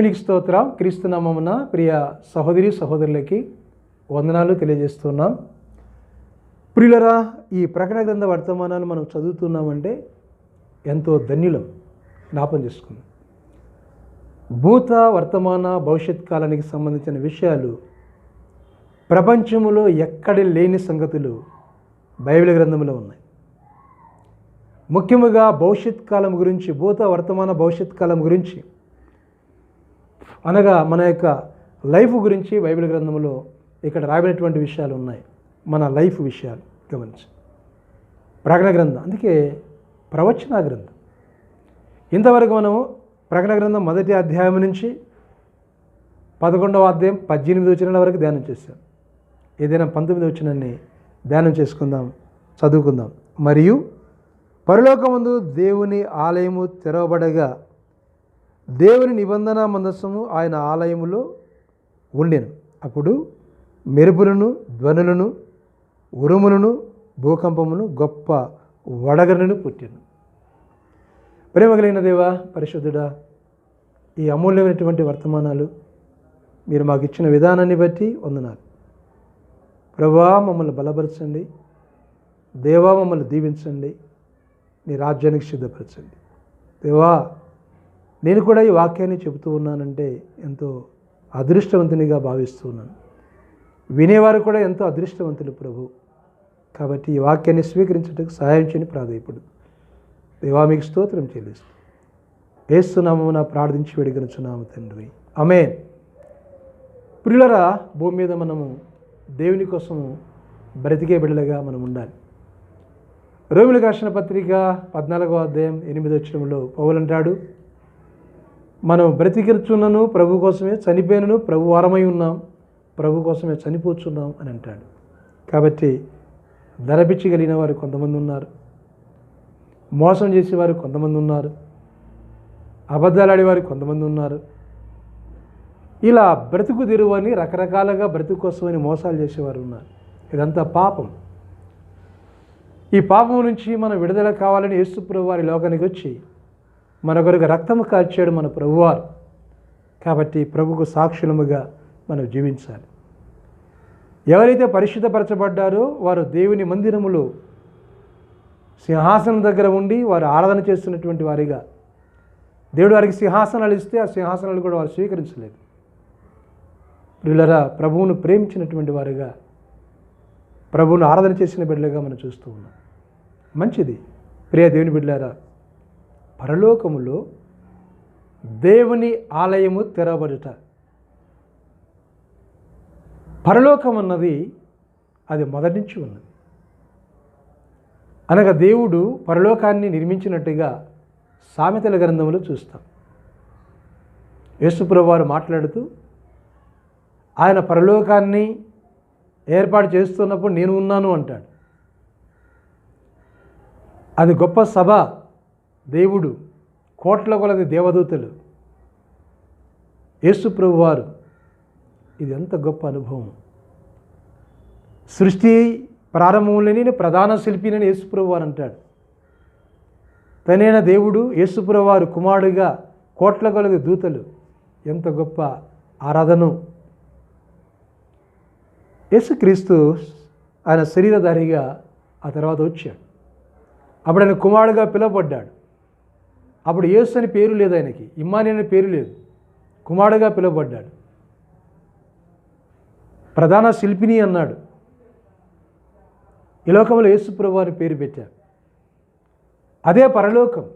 దేవునికి స్తోత్రం క్రీస్తునామమున ప్రియ సహోదరి సహోదరులకి వందనాలు తెలియజేస్తున్నాం. ప్రియులరా ఈ ప్రకటన గ్రంథ వర్తమానాలు మనం చదువుతున్నామంటే ఎంతో ధన్యులం. జ్ఞాపం చేసుకుందాం. భూత వర్తమాన భవిష్యత్ కాలానికి సంబంధించిన విషయాలు ప్రపంచంలో ఎక్కడ లేని సంగతులు బైబిల్ గ్రంథంలో ఉన్నాయి. ముఖ్యముగా భవిష్యత్ కాలం గురించి భూత వర్తమాన భవిష్యత్ కాలం గురించి అనగా మన యొక్క లైఫ్ గురించి బైబిల్ గ్రంథంలో ఇక్కడ రాబడినటువంటి విషయాలు ఉన్నాయి. మన లైఫ్ విషయాలు గమనించి. ప్రకటన గ్రంథం అందుకే ప్రవచన గ్రంథం. ఇంతవరకు మనము ప్రకటన గ్రంథం మొదటి అధ్యాయం నుంచి పదకొండవ అధ్యాయం పద్దెనిమిది వచ్చిన వరకు ధ్యానం చేశాం. ఏదైనా పంతొమ్మిది వచనాన్ని ధ్యానం చేసుకుందాం చదువుకుందాం. మరియు పరలోకముందు దేవుని ఆలయము తెరవబడగా దేవుని నిబంధన మందస్సము ఆయన ఆలయములో ఉండెను. అప్పుడు మెరుపులను ధ్వనులను ఉరుములను భూకంపమును గొప్ప వడగలను పుట్టాను. ప్రేమ కలిగిన దేవా పరిశుద్ధుడా ఈ అమూల్యమైనటువంటి వర్తమానాలు మీరు మాకు ఇచ్చిన విధానాన్ని బట్టి వందనాలు. ప్రభా మమ్మల్ని బలపరచండి. దేవా మమ్మల్ని దీవించండి. నీ రాజ్యానికి సిద్ధపరచండి. దేవా నేను కూడా ఈ వాక్యాన్ని చెబుతూ ఉన్నానంటే ఎంతో అదృష్టవంతునిగా భావిస్తూ ఉన్నాను. వినేవారు కూడా ఎంతో అదృష్టవంతులు ప్రభు. కాబట్టి ఈ వాక్యాన్ని స్వీకరించడానికి సహాయం చేయని ప్రాధాయపడు దేవామికి స్తోత్రం చెల్లిస్తూ. ఏస్తున్నామన ప్రార్థించి వేడుకొనుచున్నాము తండ్రి. అమే ప్రియులరా భూమి మీద మనము దేవుని కోసము బ్రతికే బిడ్డలుగా మనం ఉండాలి. రోమిలకు రాసిన పత్రిక పద్నాలుగో అధ్యాయం ఎనిమిది వచ్చినంలో పౌలంటాడు మనం బ్రతికిరుచున్నను ప్రభు కోసమే చనిపోయినను ప్రభు వారమై ఉన్నాం ప్రభు కోసమే చనిపోచున్నాం అని అంటాడు. కాబట్టి ధరపిచ్చగలిగిన వారు కొంతమంది ఉన్నారు. మోసం చేసేవారు కొంతమంది ఉన్నారు. అబద్ధాలాడేవారు కొంతమంది ఉన్నారు. ఇలా బ్రతుకు తెరువని రకరకాలుగా బ్రతుకు కోసమని మోసాలు చేసేవారు ఉన్నారు. ఇదంతా పాపం. ఈ పాపం నుంచి మనం విడుదల కావాలని యేసుప్రభు వారి లోకానికి వచ్చి మనకొరకు రక్తము కాల్చాడు మన ప్రభువారు. కాబట్టి ప్రభుకు సాక్షులముగా మనం జీవించాలి. ఎవరైతే పరిశుద్ధపరచబడ్డారో వారు దేవుని మందిరములో సింహాసనం దగ్గర ఉండి వారు ఆరాధన చేస్తున్నటువంటి వారిగా దేవుడు వారికి సింహాసనాలు ఇస్తే ఆ సింహాసనాలు కూడా వారు స్వీకరించలేదు. వీళ్ళరా ప్రభువును ప్రేమించినటువంటి వారుగా ప్రభువును ఆరాధన చేసిన బిడ్డలుగా మనం చూస్తూ ఉన్నాం. మంచిది. ప్రియ దేవుని బిడ్డలారా పరలోకములో దేవుని ఆలయము తెరవబడుట. పరలోకం అన్నది అది మొదటి నుంచి ఉన్నది. అనగా దేవుడు పరలోకాన్ని నిర్మించినట్టుగా సామెతల గ్రంథంలో చూస్తాం. యేసుప్రభు వారు మాట్లాడుతూ ఆయన పరలోకాన్ని ఏర్పాటు చేస్తున్నప్పుడు నేను ఉన్నాను అంటాడు. అది గొప్ప సభ. దేవుడు కోట్ల కొలది దేవదూతలు. యేసుప్రభు వారు ఇది ఎంత గొప్ప అనుభవం. సృష్టి ప్రారంభంలోనే నేను ప్రధాన శిల్పినని యేసుప్రభు వారు అంటాడు. తనైన దేవుడు యేసుప్రభు వారు కుమారుడిగా కోట్ల కొలది దూతలు. ఎంత గొప్ప ఆరాధన. యేసుక్రీస్తు ఆయన శరీరధారిగా ఆ తర్వాత వచ్చాడు. అప్పుడు ఆయన కుమారుడుగా పిలువబడ్డాడు. అప్పుడు యేసు అని పేరు లేదు ఆయనకి ఇమ్మాని అనే పేరు లేదు. కుమారుడుగా పిలువబడ్డాడు. ప్రధాన శిల్పిని అన్నాడు. ఈ లోకంలో యేసుప్రభు అని పేరు పెట్టారు. అదే పరలోకం.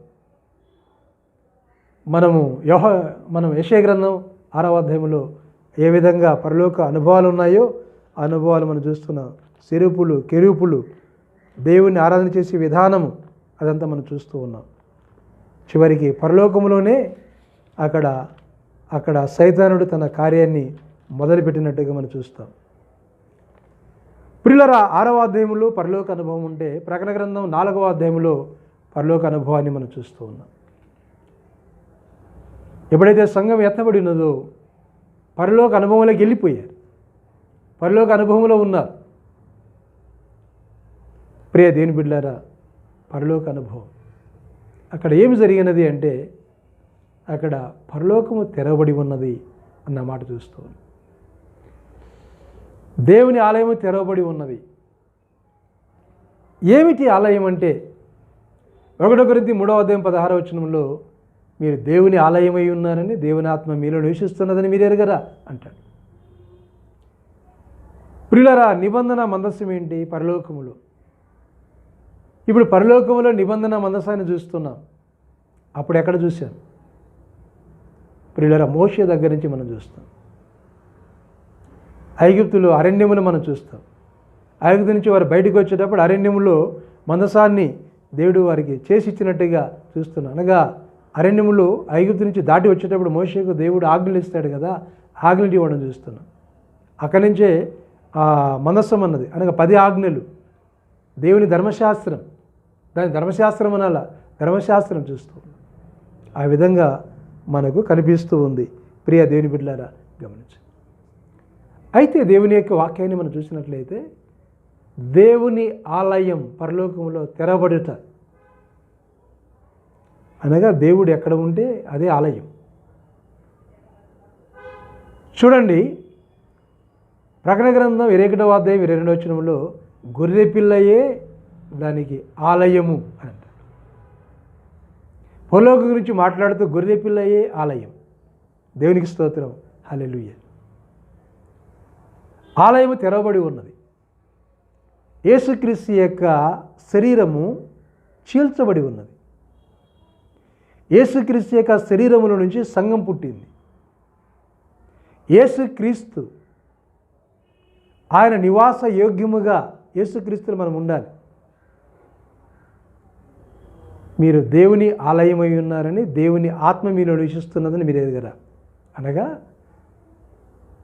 మనము యోహ మనం యశయ గ్రంథం ఆరవ అధ్యాయంలో ఏ విధంగా పరలోక అనుభవాలు ఉన్నాయో ఆ అనుభవాలు మనం చూస్తున్నాం సిరుపులు కెరూపులు దేవుణ్ణి ఆరాధన చేసే విధానము అదంతా మనం చూస్తూ ఉన్నాం. చివరికి పరలోకంలోనే అక్కడ అక్కడ సైతానుడు తన కార్యాన్ని మొదలుపెట్టినట్టుగా మనం చూస్తాం. పురిలరా ఆరవ అధ్యాయంలో పరలోక అనుభవం ఉంటే ప్రకటన గ్రంథం నాలుగవ అధ్యాయంలో పరలోక అనుభవాన్ని మనం చూస్తూ ఉన్నాం. ఎప్పుడైతే సంఘం ఎత్తబడి ఉన్నదో పరలోక అనుభవంలోకి వెళ్ళిపోయారు. పరలోక అనుభవంలో ఉన్నారు. ప్రియ దేని బిడ్డారా పరలోక అనుభవం అక్కడ ఏమి జరిగినది అంటే అక్కడ పరలోకము తెరవబడి ఉన్నది అన్నమాట చూస్తూ దేవుని ఆలయము తెరవబడి ఉన్నది. ఏమిటి ఆలయం అంటే? ఒకటో కొరింథీ మూడవ అధ్యాయం పదహారవ వచనంలో మీరు దేవుని ఆలయమై ఉన్నారని దేవుని ఆత్మ మీలో నివసిస్తున్నదని మీరు ఎరగరా? అంటాడు. ప్రియులరా నిబంధన మందస్సు ఏంటి? పరలోకములో. ఇప్పుడు పరలోకంలో నిబంధన మందసాన్ని చూస్తున్నాం. అప్పుడు ఎక్కడ చూశాం? ప్రియుల మోషే దగ్గర నుంచి మనం చూస్తాం. ఐగుప్తులు అరణ్యములు మనం చూస్తాం. ఐగుప్తు నుంచి వారు బయటకు వచ్చేటప్పుడు అరణ్యములో మందసాన్ని దేవుడు వారికి చేసి ఇచ్చినట్టుగా చూస్తున్నాం. అనగా అరణ్యములు ఐగుప్తు నుంచి దాటి వచ్చేటప్పుడు మోషకు దేవుడు ఆజ్ఞలు ఇస్తాడు కదా ఆజ్ఞలు ఇవ్వడం చూస్తున్నాం. అక్కడి నుంచే మనస్సం అన్నది. అనగా పది ఆజ్ఞలు. దేవుని ధర్మశాస్త్రం. దాని ధర్మశాస్త్రం అనాల? ధర్మశాస్త్రం చూస్తూ. ఆ విధంగా మనకు కనిపిస్తూ ఉంది. ప్రియ దేవుని బిడ్డలారా గమనించండి అయితే దేవుని యొక్క వాక్యాన్ని మనం చూసినట్లయితే దేవుని ఆలయం పరలోకంలో తెరబడుట అనగా దేవుడు ఎక్కడ ఉంటే అదే ఆలయం. చూడండి ప్రకటన గ్రంథం ఇరవై ఒకటవ అధ్యాయం ఇరవై రెండవ వచనంలో గొర్రె పిల్లయే దానికి ఆలయము అని అంటారు. పొలోక గురించి మాట్లాడుతూ గొర్రెపిల్లయే ఆలయం. దేవునికి స్తోత్రం. హల్లెలూయ. ఆలయము తెరవబడి ఉన్నది. యేసుక్రీస్తు యొక్క శరీరము చీల్చబడి ఉన్నది. యేసుక్రీస్తు యొక్క శరీరముల నుంచి సంఘం పుట్టింది. యేసుక్రీస్తు ఆయన నివాస యోగ్యముగా యేసుక్రీస్తులు మనం ఉండాలి. మీరు దేవుని ఆలయమై ఉన్నారని దేవుని ఆత్మ మీలో నివసిస్తున్నదని మీరు ఎదగరా అనగా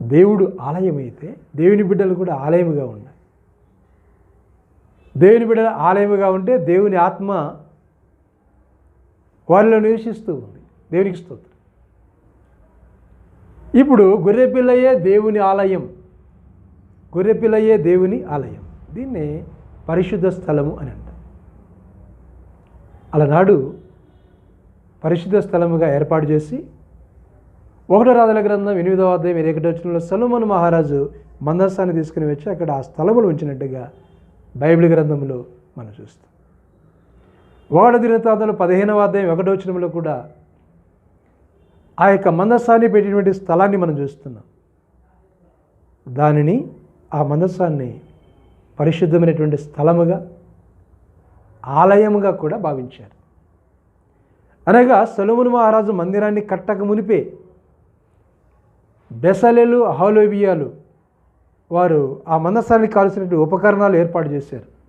దేవుడు ఆలయమైతే దేవుని బిడ్డలు కూడా ఆలయముగా ఉన్నాయి దేవుని బిడ్డల ఆలయముగా ఉంటే దేవుని ఆత్మ వారిలో నివసిస్తూ ఉంది. దేవునికి స్తోత్రం. ఇప్పుడు గొర్రెపిల్లయే దేవుని ఆలయం. గొర్రెపిల్లయే దేవుని ఆలయం. దీన్ని పరిశుద్ధ స్థలము అని అలనాడు పరిశుద్ధ స్థలముగా ఏర్పాటు చేసి ఒకటో రాజుల గ్రంథం ఎనిమిదవ అధ్యాయం ఇరవై ఒకటి వచ్చినలో సలుమను మహారాజు మందస్సాన్ని తీసుకుని వచ్చి అక్కడ ఆ స్థలములు ఉంచినట్టుగా బైబిల్ గ్రంథంలో మనం చూస్తాం. ఒకటో దినతాంతంలో పదిహేనవ అధ్యాయం ఒకటో వచనంలో కూడా ఆ యొక్క మందస్థాన్ని పెట్టినటువంటి స్థలాన్ని మనం చూస్తున్నాం. దానిని ఆ మందస్సాన్ని పరిశుద్ధమైనటువంటి స్థలముగా ఆలయముగా కూడా భావించారు. అనగా సొలమును మహారాజు మందిరాన్ని కట్టక మునిపే బెసలెలు అహలోబియాలు వారు ఆ మందస్థానికి కావాల్సినటువంటి ఉపకరణాలు ఏర్పాటు చేశారు.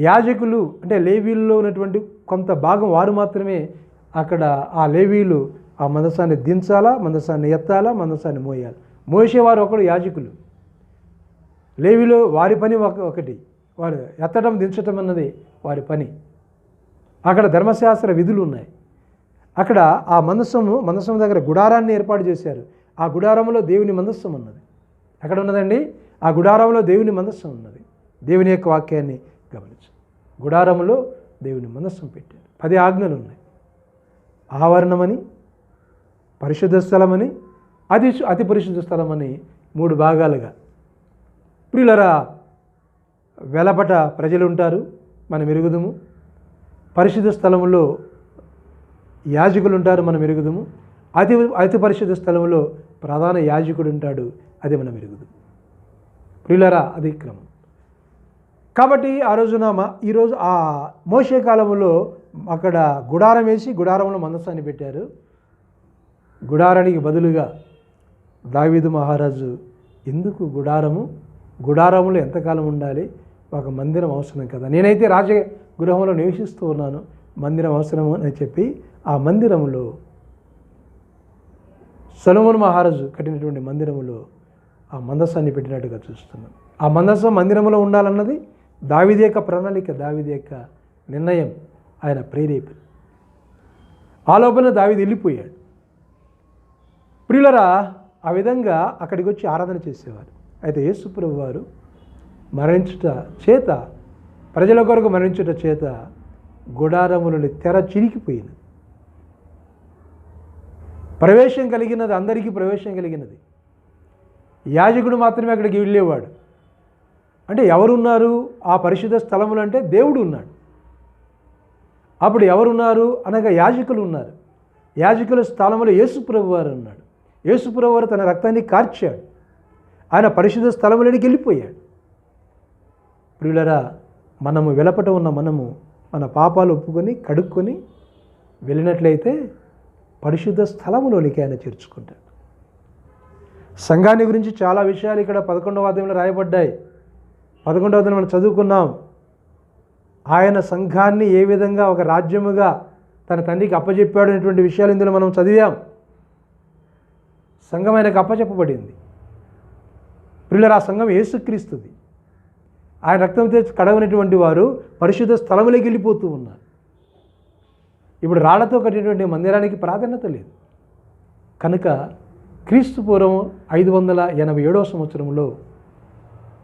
యాజకులు అంటే లేవీల్లో ఉన్నటువంటి కొంత భాగం వారు మాత్రమే అక్కడ ఆ లేవీలు ఆ మందసాన్ని దించాలా మందసాన్ని ఎత్తాలా మందసాన్ని మోయాలి. మోసేవారు ఒకడు యాజకులు. లేవిలో వారి పని ఒక ఒకటి. వారు ఎత్తడం దించటం అన్నది వారి పని. అక్కడ ధర్మశాస్త్ర విధులు ఉన్నాయి. అక్కడ ఆ మందస్సము మందస్సం దగ్గర గుడారాన్ని ఏర్పాటు చేశారు. ఆ గుడారంలో దేవుని మందస్సం ఉన్నది. ఎక్కడ ఉన్నదండి? ఆ గుడారంలో దేవుని మందస్సం ఉన్నది. దేవుని యొక్క వాక్యాన్ని గమనించు. గుడారంలో దేవుని మందస్సం పెట్టారు. పది ఆజ్ఞలు ఉన్నాయి. ఆవరణమని పరిశుద్ధ స్థలమని అతి అతి పరిశుద్ధ స్థలమని మూడు భాగాలుగా. ప్రియులరా వెలపట ప్రజలు ఉంటారు మనం ఎరుగుదుము. పరిశుద్ధ స్థలంలో యాజకులు ఉంటారు మనం ఎరుగుదుము. అతి అతి పరిశుద్ధ స్థలంలో ప్రధాన యాజకుడు ఉంటాడు అది మనం ఎరుగుదు ప్రియులరా అది క్రమం. కాబట్టి ఆ రోజున మా ఈరోజు ఆ మోసే కాలంలో అక్కడ గుడారం వేసి గుడారంలో మందస్థాన్ని పెట్టారు. గుడారానికి బదులుగా దావీదు మహారాజు ఎందుకు గుడారము? గుడారంలో ఎంతకాలం ఉండాలి? ఒక మందిరం అవసరం కదా. నేనైతే రాజగృహంలో నివసిస్తూ ఉన్నాను. మందిరం అవసరము అని చెప్పి ఆ మందిరములో సొలమున్ మహారాజు కట్టినటువంటి మందిరములో ఆ మందస్సాన్ని పెట్టినట్టుగా చూస్తున్నాం ఆ మందస్సం మందిరంలో ఉండాలన్నది దావిదేక ప్రణాళిక దావిదేక నిర్ణయం. ఆయన ప్రేరేపి. ఆ లోపల దావిది వెళ్ళిపోయాడు. ప్రియులరా ఆ విధంగా అక్కడికి వచ్చి ఆరాధన చేసేవారు. అయితే యేసుప్రభు వారు మరణించుట చేత ప్రజల కొరకు మరణించుట చేత గుడారములని తెర చిరికిపోయింది ప్రవేశం కలిగినది అందరికీ ప్రవేశం కలిగినది. యాజకుడు మాత్రమే అక్కడికి వెళ్ళేవాడు. అంటే ఎవరున్నారు? ఆ పరిశుద్ధ స్థలములు అంటే దేవుడు ఉన్నాడు. అప్పుడు ఎవరున్నారు? అనగా యాజకులు ఉన్నారు. యాజకుల స్థలములో యేసుప్రభు వారు ఉన్నాడు. యేసుప్రభు వారు తన రక్తాన్ని కార్చాడు. ఆయన పరిశుద్ధ స్థలములోనికి వెళ్ళిపోయాడు. ప్రియులరా మనము వెలపట ఉన్న మనము మన పాపాలు ఒప్పుకొని కడుక్కొని వెళ్ళినట్లయితే పరిశుద్ధ స్థలములోనికి ఆయన చేర్చుకుంటాడు. సంఘాన్ని గురించి చాలా విషయాలు ఇక్కడ పదకొండవ అధ్యాయంలో రాయబడ్డాయి. పదకొండవ అధ్యాయం మనం చదువుకున్నాం. ఆయన సంఘాన్ని ఏ విధంగా ఒక రాజ్యముగా తన తండ్రికి అప్పచెప్పాడు అనేటువంటి విషయాలు ఇందులో మనం చదివాం. సంఘం ఆయనకు అప్పచెప్పబడింది పిల్లలు ఆ సంఘం ఏసుక్రీస్తుంది ఆయన రక్తం తెచ్చి కడగనటువంటి వారు పరిశుద్ధ స్థలములోకి వెళ్ళిపోతూ ఉన్నారు. ఇప్పుడు రాళ్ళతో కట్టినటువంటి మందిరానికి ప్రాధాన్యత లేదు. కనుక క్రీస్తు పూర్వం ఐదు వందల ఎనభై ఏడవ సంవత్సరంలో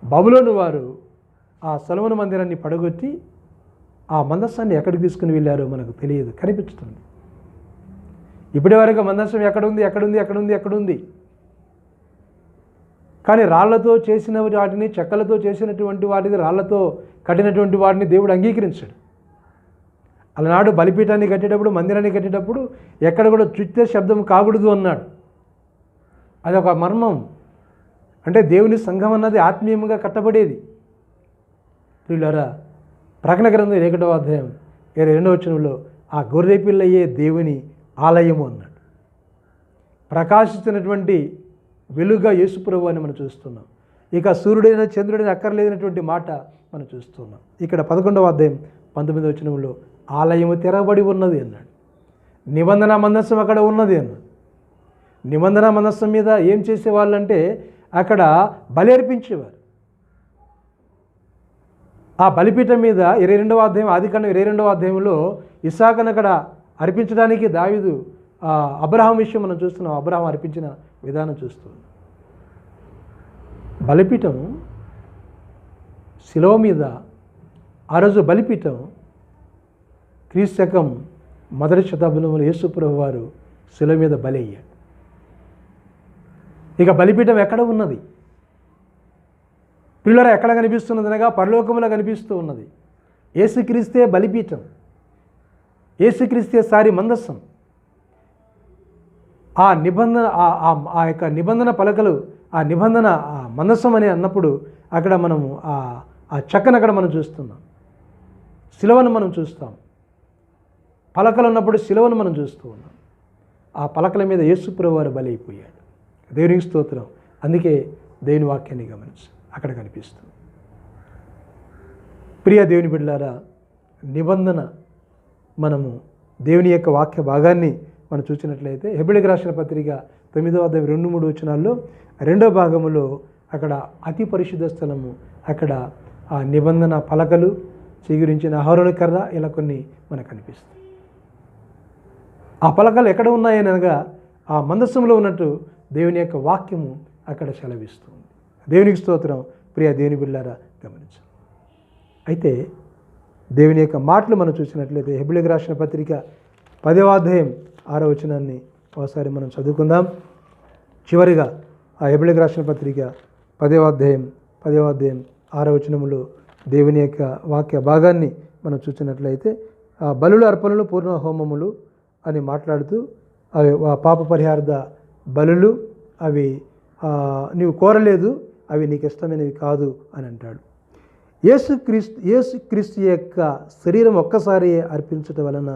బబులోని వారు ఆ సలవన మందిరాన్ని పడగొట్టి ఆ మందస్సాన్ని ఎక్కడికి తీసుకుని వెళ్ళారో మనకు తెలియదు కనిపించుతుంది ఇప్పటి వరకు మందస్సం ఎక్కడుంది ఎక్కడుంది ఎక్కడుంది ఎక్కడుంది కానీ రాళ్ళతో చేసిన వాటిని చెక్కలతో చేసినటువంటి వాటిని రాళ్ళతో కట్టినటువంటి వాటిని దేవుడు అంగీకరించాడు. అలనాడు బలిపీఠాన్ని కట్టేటప్పుడు మందిరాన్ని కట్టేటప్పుడు ఎక్కడ కూడా చుట్టే శబ్దం కాకూడదు అన్నాడు. అదొక మర్మం. అంటే దేవుని సంఘం అన్నది ఆత్మీయంగా కట్టబడేది. ప్రియులారా ప్రకటన గ్రంథం ఏకటవ అధ్యాయం ఇరవై రెండవ వచనంలో ఆ గొర్రె పిల్లయ్యే దేవుని ఆలయము అన్నాడు. ప్రకాశిస్తున్నటువంటి వెలుగుగా యేసుప్రభు అని మనం చూస్తున్నాం. ఇక సూర్యుడైన చంద్రుడైన అక్కర్లేదనటువంటి మాట మనం చూస్తున్నాం. ఇక్కడ పదకొండవ అధ్యాయం పంతొమ్మిదవ వచనంలో ఆలయము తెరబడి ఉన్నది అన్నాడు. నిబంధన మందస్సం అక్కడ ఉన్నది అన్నాడు. నిబంధన మనస్సం మీద ఏం చేసేవాళ్ళు అంటే అక్కడ బలేర్పించేవారు ఆ బలిపీఠం మీద ఇరవై రెండవ అధ్యాయం ఆదికాండం ఇరవై రెండవ అధ్యాయంలో ఇసాకను అక్కడ అర్పించడానికి దావిదు ఆ, అబ్రహాం విషయం మనం చూస్తున్నాం. అబ్రహాం అర్పించిన విధానం చూస్తుంది. బలిపీఠం శిలో మీద ఆ రోజు బలిపీఠం క్రీస్తకం మొదటి శతాబ్దంలో యేసుప్రభు వారు శిల మీద బలి అయ్యాడు ఇక బలిపీఠం ఎక్కడ ఉన్నది? పిల్లర ఎక్కడ కనిపిస్తున్నది అనగా పరలోకంలో కనిపిస్తూ ఉన్నది. ఏసుక్రీస్తే బలిపీఠం. ఏసుక్రీస్తే సారి మందస్సం ఆ నిబంధన ఆ- యొక్క నిబంధన పలకలు ఆ నిబంధన ఆ మనసం అని అన్నప్పుడు అక్కడ మనము ఆ ఆ చక్కను అక్కడ మనం చూస్తున్నాం. శిలవను మనం చూస్తాం. పలకలు ఉన్నప్పుడు శిలవను మనం చూస్తూ ఉన్నాం. ఆ పలకల మీద యేసుప్రభు వారు బలి అయిపోయాడు దేవునికి స్తోత్రం. అందుకే దేవుని వాక్యాన్ని గమనించు. అక్కడ కనిపిస్తుంది. ప్రియ దేవుని బిడ్డలారా నిబంధన మనము దేవుని యొక్క వాక్య భాగాన్ని మనం చూసినట్లయితే హెబిడికి రాసిన పత్రిక తొమ్మిదవ అధ్యాయం రెండు మూడు వచనాల్లో రెండో భాగములో అక్కడ అతి పరిశుద్ధ స్థలము అక్కడ ఆ నిబంధన పలకలు చిగురించిన ఆహరణ కర్ర ఇలా కొన్ని మనకు కనిపిస్తాయి ఆ పలకలు ఎక్కడ ఉన్నాయని అనగా ఆ మందస్సంలో ఉన్నట్టు దేవుని యొక్క వాక్యము అక్కడ సెలవిస్తుంది. దేవునికి స్తోత్రం. ప్రియ దేవుని బిళ్ళారా గమనించు అయితే దేవుని యొక్క మాటలు మనం చూసినట్లయితే హెబిలికి రాసిన పత్రిక పదవ అధ్యాయం ఆరో వచనాన్ని ఒకసారి మనం చదువుకుందాం. చివరిగా ఆ ఎబిలికి రాసిన పత్రిక పదవ అధ్యాయం పదవ అధ్యాయం ఆరో వచనములో దేవుని యొక్క వాక్య భాగాన్ని మనం చూసినట్లయితే ఆ బలుల అర్పణలు పూర్ణ హోమములు అని మాట్లాడుతూ అవి పాప పరిహార్థ బలులు అవి నీవు కోరలేదు అవి నీకు ఇష్టమైనవి కాదు అని అంటాడు. యేసు క్రీస్తు యేసు క్రీస్తు యొక్క శరీరం ఒక్కసారి అర్పించటం వలన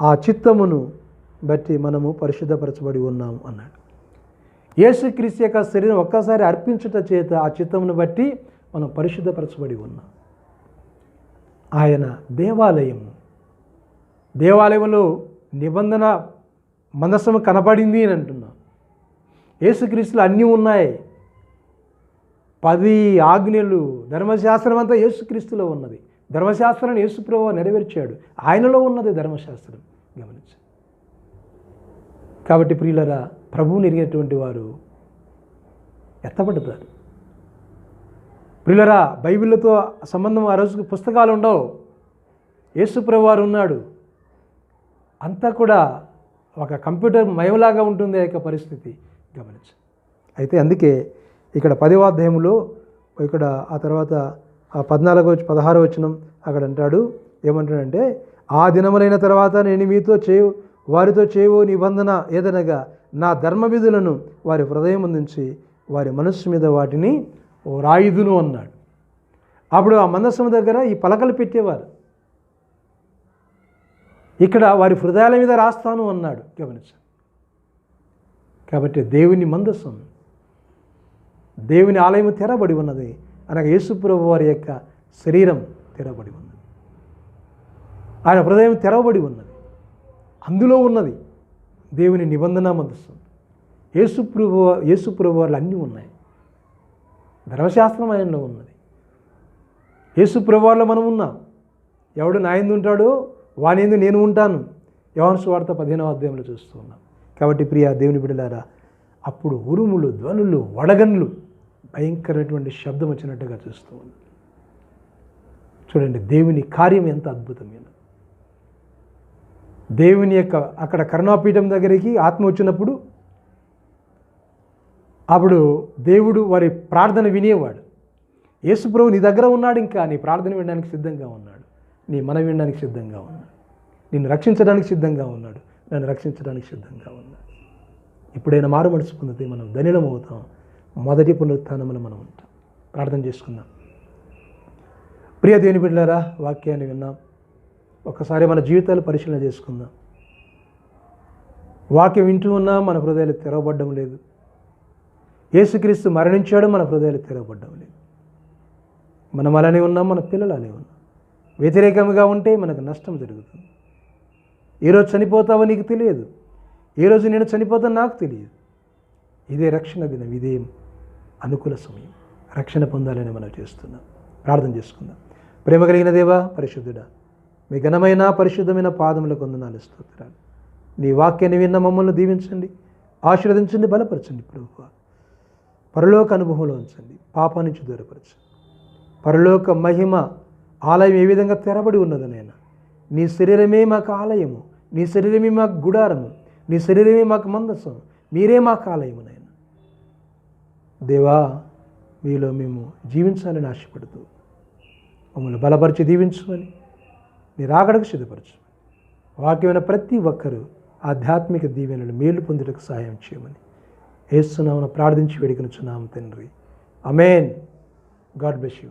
ఆ చిత్తమును బట్టి మనము పరిశుద్ధపరచబడి ఉన్నాము అన్నాడు. యేసుక్రీస్తు యొక్క శరీరం ఒక్కసారి అర్పించుట చేత ఆ చిత్తమును బట్టి మనం పరిశుద్ధపరచబడి ఉన్నాం. ఆయన దేవాలయము దేవాలయంలో నిబంధన మందస్సము కనపడింది అని అంటున్నాం. యేసుక్రీస్తులు అన్నీ ఉన్నాయి. పది ఆజ్ఞలు ధర్మశాస్త్రం అంతా యేసుక్రీస్తులో ఉన్నది. ధర్మశాస్త్రాన్ని యేసుప్రభు నెరవేర్చాడు. ఆయనలో ఉన్నది ధర్మశాస్త్రం. గమనించు. కాబట్టి ప్రియులరా ప్రభువుని ఎరిగినటువంటి వారు ఎత్తబడతారు. ప్రియులరా బైబిల్తో సంబంధం ఆ రోజుకి పుస్తకాలు ఉండవు. యేసుప్రభు వారు ఉన్నాడు. అంతా కూడా ఒక కంప్యూటర్ మయంలాగా ఉంటుంది ఆ యొక్క పరిస్థితి. గమనించు. అయితే అందుకే ఇక్కడ పదవాధ్యాయంలో ఇక్కడ ఆ తర్వాత ఆ పద్నాలుగో వచ్చి పదహారో అక్కడ అంటాడు. ఏమంటాడంటే ఆ దినములైన తర్వాత నేను మీతో చేయు వారితో చేయవు నిబంధన ఏదనగా నా ధర్మ విధులను వారి హృదయం నుంచి వారి మనస్సు మీద వాటిని ఓ రాయుదును అన్నాడు. అప్పుడు ఆ మందస్సం దగ్గర ఈ పలకలు పెట్టేవారు. ఇక్కడ వారి హృదయాల మీద రాస్తాను అన్నాడు. గమనించండి కాబట్టి దేవుని మందస్సం దేవుని ఆలయం తెరబడి ఉన్నది. అనగా యేసుప్రభు వారి యొక్క శరీరం తెరవబడి ఉన్నది. ఆయన హృదయం తెరవబడి ఉన్నది. అందులో ఉన్నది దేవుని నిబంధన మందస్సు. యేసుప్రభు యేసుప్రభు వారు అన్నీ ఉన్నాయి. ధర్మశాస్త్రం ఆయనలో ఉన్నది. యేసుప్రభువారిలో మనం ఉన్నాం. ఎవడు నా ఎందు ఉంటాడో వాని ఎందు నేను ఉంటాను. యోహాను సువార్త పదిహేనవ అధ్యాయంలో చూస్తూ ఉన్నాం. కాబట్టి ప్రియ దేవుని బిడ్డలారా అప్పుడు ఉరుములు ధ్వనులు వడగన్లు భయంకరమైనటువంటి శబ్దం వచ్చినట్టుగా చూస్తూ ఉంది. చూడండి దేవుని కార్యం ఎంత అద్భుతమైన. దేవుని యొక్క అక్కడ కరుణాపీఠం దగ్గరికి ఆత్మ వచ్చినప్పుడు అప్పుడు దేవుడు వారి ప్రార్థన వినేవాడు. యేసుప్రభు నీ దగ్గర ఉన్నాడు ఇంకా నీ ప్రార్థన వినడానికి సిద్ధంగా ఉన్నాడు. నీ మన వినడానికి సిద్ధంగా ఉన్నాడు. నిన్ను రక్షించడానికి సిద్ధంగా ఉన్నాడు. నన్ను రక్షించడానికి సిద్ధంగా ఉన్నాడు. ఎప్పుడైనా మారు పొందితే మనం ధనిలం అవుతాం. మొదటి పునరుత్నములు మనం ఉంటాం. ప్రార్థన చేసుకుందాం. ప్రియ దేవుని బిడ్డలారా వాక్యాన్ని విన్నాం. ఒకసారి మన జీవితాలు పరిశీలన చేసుకుందాం. వాక్యం వింటూ ఉన్నా మన హృదయాలు తెరవబడ్డం లేదు. యేసుక్రీస్తు మరణించాడు మన హృదయాలు తెరవబడ్డం లేదు. మనం అలానే ఉన్నాం మన పిల్లలు అలానే ఉన్నాం. వ్యతిరేకంగా ఉంటే మనకు నష్టం జరుగుతుంది. ఈరోజు చనిపోతావో నీకు తెలియదు. ఏ రోజు నేను చనిపోతాను నాకు తెలియదు. ఇదే రక్షణ దినం ఇదే అనుకూల సమయం. రక్షణ పొందాలని మనం చేస్తున్నాం. ప్రార్థన చేసుకుందాం. ప్రేమ కలిగిన దేవా పరిశుద్ధుడా మీ ఘనమైన పరిశుద్ధమైన పాదముల కొందనాలు స్తోత్రాలు. నీ వాక్యాన్ని విన్న మమ్మల్ని దీవించండి ఆశీర్వదించండి బలపరచండి ప్రభు పరలోక అనుభవంలో ఉంచండి పాప నుంచి దూరపరచండి. పరలోక మహిమ ఆలయం ఏ విధంగా తెరబడి ఉన్నదనైనా నీ శరీరమే మాకు ఆలయము నీ శరీరమే మాకు గుడారము నీ శరీరమే మాకు మందసం మీరే మాకు ఆలయము నాయన దేవా మీలో మేము జీవించాలని ఆశపడుతూ మమ్మల్ని బలపరిచి దీవించమని నీ రాగడకు సిద్ధపరచు వాక్యమైన ప్రతి ఒక్కరూ ఆధ్యాత్మిక దీవెనలు మేలు పొందుటకు సహాయం చేయమని ఏస్తున్నామని ప్రార్థించి వేడుకనుచున్నాము తండ్రి. Amen God bless you.